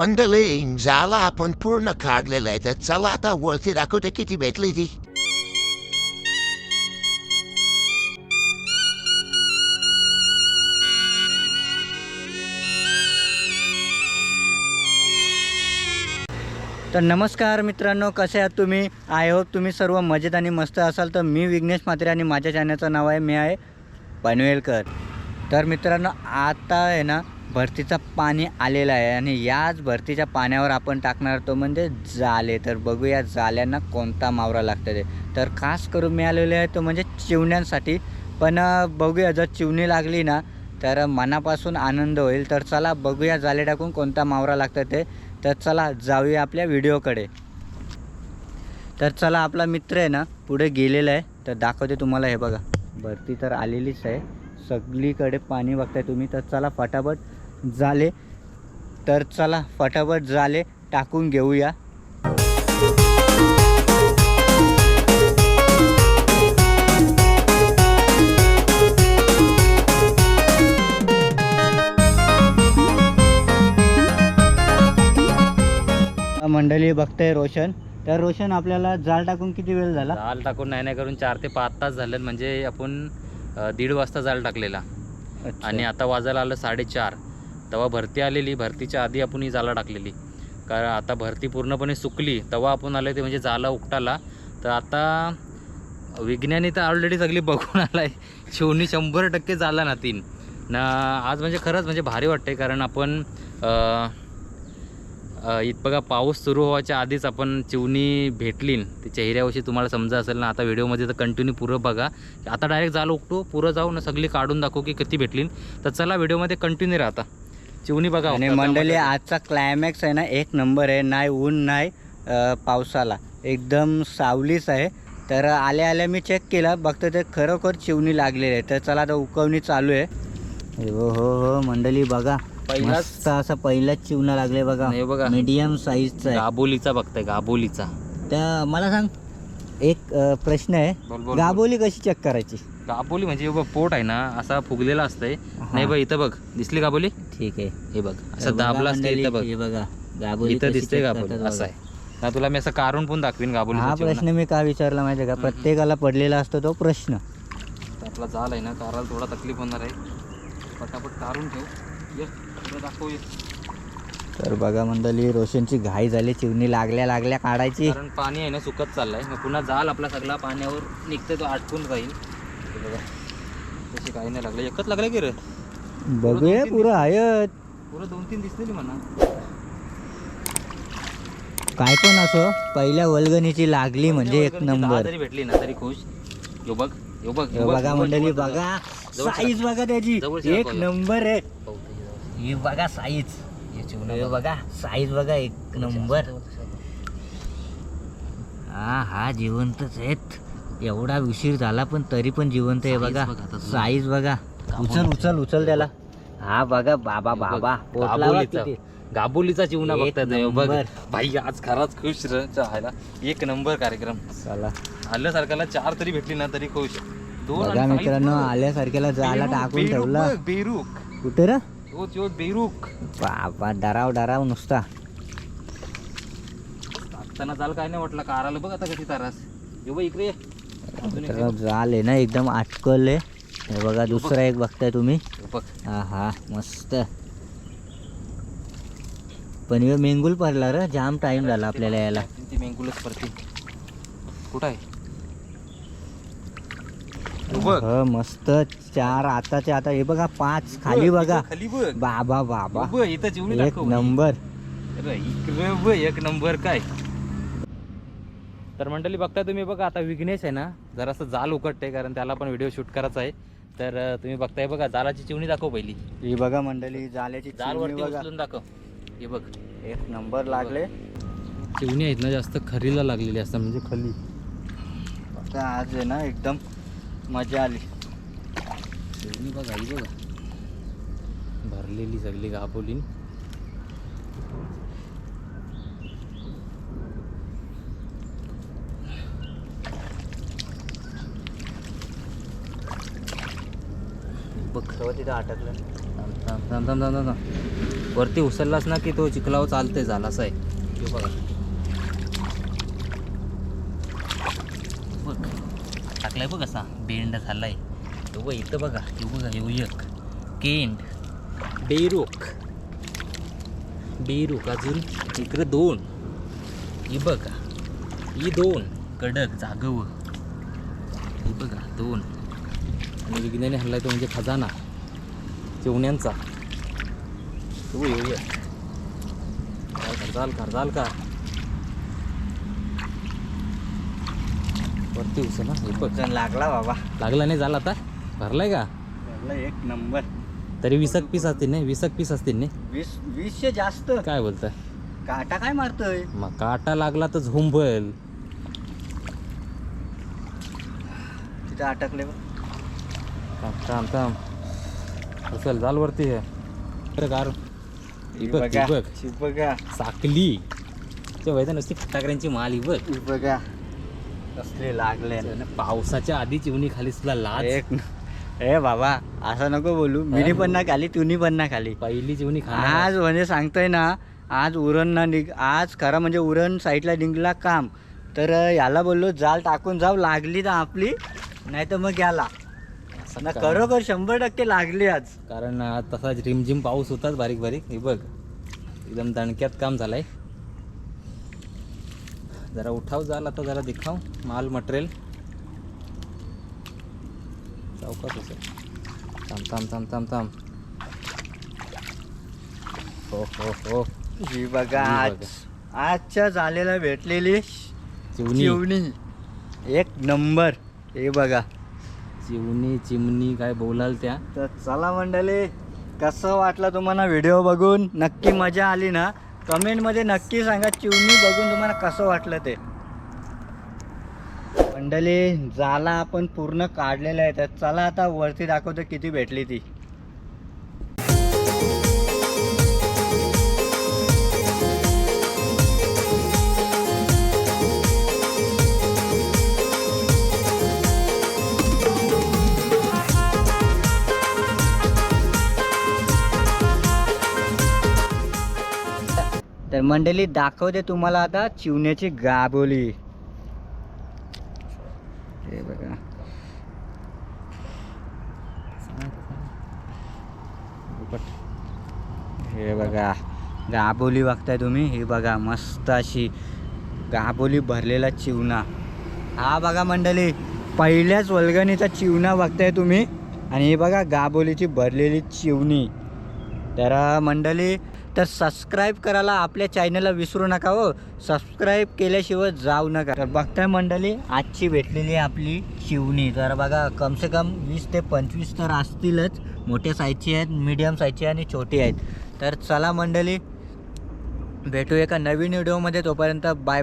मंडळी झाला आपण पूर्ण काढलेला आहे तर चला आता वरती दाखवते किती भेटली ती तर नमस्कार मित्रांनो कसे आहात तुम्ही? आय होप तुम्ही सर्व मजेत आणि मस्त असाल. तर मी विघ्नेश म्हात्रे आणि माझ्या चॅनलचं नाव आहे मी आहे पनवेलकर. तर मित्रांनो आता आहे ना भरतीचं पाणी आलेलं आहे आणि याच भरतीच्या पाण्यावर आपण टाकणार तो म्हणजे जाले. तर बघूया जाल्यांना कोणता मावरा लागतं ते. तर खास करून मिळालेले आहे तो म्हणजे चिवण्यांसाठी. पण बघूया जर चिवणी लागली ना तर मनापासून आनंद होईल. तर चला बघूया जाले टाकून कोणता मावरा लागतं ते. तर चला जाऊया आपल्या व्हिडिओकडे. तर चला आपला मित्र आहे ना पुढे गेलेला आहे. तर दाखवते तुम्हाला हे बघा. भरती तर आलेलीच आहे. सगळीकडे पाणी बघताय तुम्ही. तर चला फटाफट झाले. तर चला फटाफट झाले टाकून घेऊया. मंडळी बघताय रोशन. तर रोशन आपल्याला जाळ टाकून किती वेळ झाला? जाल टाकून नाही नाही करून चार ते पाच तास झाले म्हणजे आपण दीड वाजता जाल टाकलेला. आणि आता वाजायला आलं साडेचार. तेव्हा भरती आलेली भरतीच्या आधी आपण ही जाला टाकलेली. कारण आता भरती पूर्णपणे सुकली तेव्हा आपण आलो ते म्हणजे जाला उकटाला. तर आता विज्ञानी तर ऑलरेडी सगळी बघून आला आहे शिवणी शंभर टक्के झाला ना तीन. ना आज म्हणजे खरंच म्हणजे भारी वाटते कारण आपण इथं बघा पाऊस सुरू व्हायच्या आधीच आपण चिवणी भेटली. ते चेहऱ्याविषयी तुम्हाला समजा असेल ना आता व्हिडिओमध्ये तर कंटिन्यू पुरं बघा. आता डायरेक्ट जाल उकटो पुरं जाऊ ना सगळी काढून दाखवू की किती भेटली. तर चला व्हिडिओमध्ये कंटिन्यू राहता. चिवणी बघा. आणि. मंडळी आजचा क्लायमॅक्स आहे ना एक नंबर आहे. नाही ऊन नाही पावसाला. एकदम सावलीच आहे. तर आल्या आल्या मी चेक केला. बघतो ते खरोखर चिवणी लागलेली आहे. तर चला आता उकवणी चालू आहे. हो हो हो मंडळी बघा. पहिलाच- असा पहिलाच चिवणा लागले बघा. बघा. मीडियम साईजचा आहे. गाबोलीचा बघताय गाबोलीचा. तर मला सांग एक प्रश्न आहे. बोल, बोल, गाबोली कशी चेक करायची? गाबोली म्हणजे बघ पोट आहे ना असा फुगलेला असतंय. नाही बघ इथं बघ दिसली गाबोली ठीक आहे. हे बघ असं दाबला असते इथं बघ. बघा गाबोली इथं दिसते करतात असं. आहे. ना तुला मी असं काढून पण दाखवीन गाबोली हा प्रश्न मी का विचारला माहिती का? प्रत्येकाला पडलेला असतो तो प्रश्न. आपला जाल आहे ना काराला थोडा तकलीफ होणार आहे. पटापट काढून ठेव. ये दाखव. तर बघा मंडळी रोशनची घाई झाली चिवणी लागल्या लागल्या काढायची. कारण पाणी आहे ना सुकत चाललंय. मग पुन्हा जाल आपला सगळा पाण्यावर निघते तो आटकून राहील. बघा. काही नाही लागलं. एकच लागलं की रे? बघूया पुरं हयत पुरं दोन तीन दिसलेली म्हणा. काय पण असो पहिल्या वल्गणीची लागली म्हणजे एक नंबर. जरी भेटली ना तरी खुश. यो बघ यो बघ हे यो बघ, बघा यो बघ, मंडळी यो बघ, बघा जवळ साईज बघा त्याची. जवळ एक. नंबर आहे. जवळ. ही बघा साईज हे चिवणा हे. बघा साईज बघा एक नंबर. हा हा जिवंतच आहेत. एवढा उशीर झाला पण तरी पण जिवंत आहे बघा. साईज बघा. उचल उचल उचल त्याला. हा बघा बाबा बाबा. गाबोलीचा बघताय. बघ. नंबर. भाई आज खराच खुश र चाहायला. एक नंबर कार्यक्रम. चला. आलं सारख्याला चार तरी भेटली ना तरी खुश. दोन बघा मित्रांनो. आल्यासारख्याला जायला टाकून ठेवला. बेरूक कुठे रे? बेरूक बाबा डराव डराव नुसता. टाकताना चाल काय नाही वाटलं काराला बघ आता कशी तारास. यो बघ इकडे जाल आहे ना एकदम अटकल आहे. हे बघा दुसरा एक बघताय तुम्ही. हे हा हा मस्त. पण ह्यो मेंगुल पडला रे जाम टाइम झाला आपल्याला यायला. ती मेंगुलच पडते कुठं आहे? हो मस्त. चार आताचे आता हे बघा पाच. खाली बघा खाली बाबा बाबा. एक नंबर. एक नंबर काय? तर मंडळी बघता तुम्ही बघा आता विघ्नेश आहे ना जरासं जाल उकटते कारण त्याला पण व्हिडिओ शूट करायचा आहे. तर तुम्ही बघताय बघा जालाची चिवणी दाखव पहिली. ही बघा मंडळी जाल्याची जाल वरती उचलून दाखव. हे बघ. एक नंबर लागले. चिवणी आहेत ना जास्त खरीला लागलेली असतात म्हणजे खली. आज आहे ना एकदम मजा आली. चिवणी बघा ही बघा. भरलेली सगळी गापोली बघ. तिथं अटकलं. थांब थांब थांब थांब थांब थांब. वरती उचललास ना की तो चिखलावर चालते झाला असं आहे. बघा. बघ. टाकलाय बघ असा. बेंड झालाय. तो बघ इथं बघा. हे बघा हे एक. केंड. बेरूक बेरूक अजून. इकडं दोन. ही बघा. ही दोन. कडक जागव ही बघा दोन. आणि विज्ञानी हल्लाय तो म्हणजे खजाना. चिवण्यांचा तू येऊया का चाल का? वरती उचल ना हे बघ. वजन लागला बाबा. लागला नाही झाला आता. भरलाय का? लागला एक नंबर. तरी वीसक पीस असतील नाही वीसक पीस असतील नाही. वीस वीसशे जास्त. काय बोलताय? काटा काय मारतोय? मग काटा लागला तर झुंबल. तिथे अटकले बघ. थांब थांब थांब. उचल जाल वरती हे बरं गार ही बघ, ही बघ. ही बघा. साकली. ते वैदा नुसती फटाकड्यांची माल ही बघ. ही बघा. कसले लागले. आणि पावसाच्या आधी चिवणी खाली सुद्धा लाज. एक ए बाबा असं नको बोलू. मिनी पण ना खाली तुम्ही पण ना खाली. पहिली चिवणी खा आज म्हणजे सांगतोय ना आज उरण ना निघ आज खरं म्हणजे उरण साईडला निघला काम. तर याला बोललो जाल टाकून जाऊ लागली तर आपली नाही तर मग याला. ना खरोखर शंभर टक्के लागली आज. कारण तसा रिमझिम पाऊस होताच बारीक बारीक. हे बघ एकदम दणक्यात काम झालंय. जरा उठाव जाल आता जरा दिखाव. माल मटेरियल. चौकात असेल थांब थांब थांब थांब थांब. हो हो हो. ही बघा ही आज. आजच्या झालेला भेटलेली चिवणी. चिवणी. एक नंबर. हे बघा. चिवणी चिमणी काय बोलाल त्या. तर चला मंडळी कसं वाटलं तुम्हाला व्हिडिओ बघून? नक्की मजा आली ना? कमेंटमध्ये नक्की सांगा चिवणी बघून तुम्हाला कसं वाटलं ते. मंडळी जाला आपण पूर्ण काढलेलं आहे. तर चला आता वरती दाखवतो किती भेटली ती. तर मंडळी दाखवते तुम्हाला आता चिवण्याची गाबोली. हे बघा. हे बघा. गाबोली बघताय तुम्ही? हे बघा मस्त अशी गाबोली भरलेला चिवणा हा बघा मंडळी पहिल्याच वल्गणीचा चिवणा बघताय तुम्ही? आणि हे बघा गाबोलीची भरलेली चिवणी तर मंडळी तर सबस्क्राईब करायला आपल्या चॅनलला विसरू नका हो. सबस्क्राईब केल्याशिवाय जाऊ नका. तर बघताय मंडळी आजची भेटलेली आहे आपली चिवणी तर बघा कमसे कम वीस ते पंचवीस तर असतीलच. मोठ्या साईजची आहेत मीडियम साईजची आणि छोटी आहेत. तर चला मंडळी भेटू एका नवीन व्हिडिओमध्ये तोपर्यंत बाय बाय